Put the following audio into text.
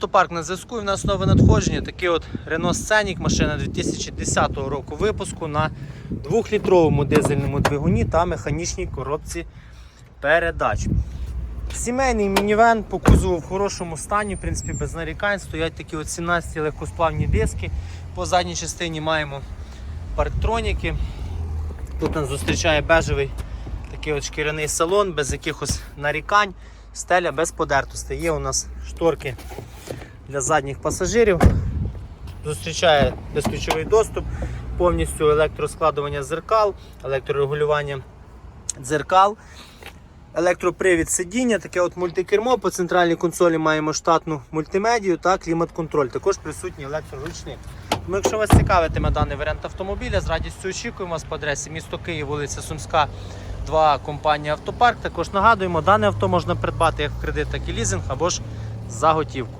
Автопарк на зв'язку і в нас нове надходження. Такий от Renault Scenic, машина 2010 року випуску на 2-літровому дизельному двигуні та механічній коробці передач. Сімейний мінівен по кузову в хорошому стані, в принципі, без нарікань. Стоять такі от 17 легкосплавні диски. По задній частині маємо парктроніки. Тут нас зустрічає бежевий такий от шкіряний салон, без якихось нарікань. Стеля без подертостей. Є у нас шторки для задніх пасажирів. Зустрічає безключовий доступ, повністю електроскладування зеркал, електрорегулювання дзеркал, електропривід сидіння, таке от мультикермо. По центральній консолі маємо штатну мультимедію та клімат-контроль. Також присутній електроручник. Тому, якщо вас цікавитиме даний варіант автомобіля, з радістю очікуємо вас по адресі місто Київ, вулиця Сумська, 2, компанія Автопарк. Також нагадуємо, дане авто можна придбати як в кредит, так і лізинг або ж за готівку.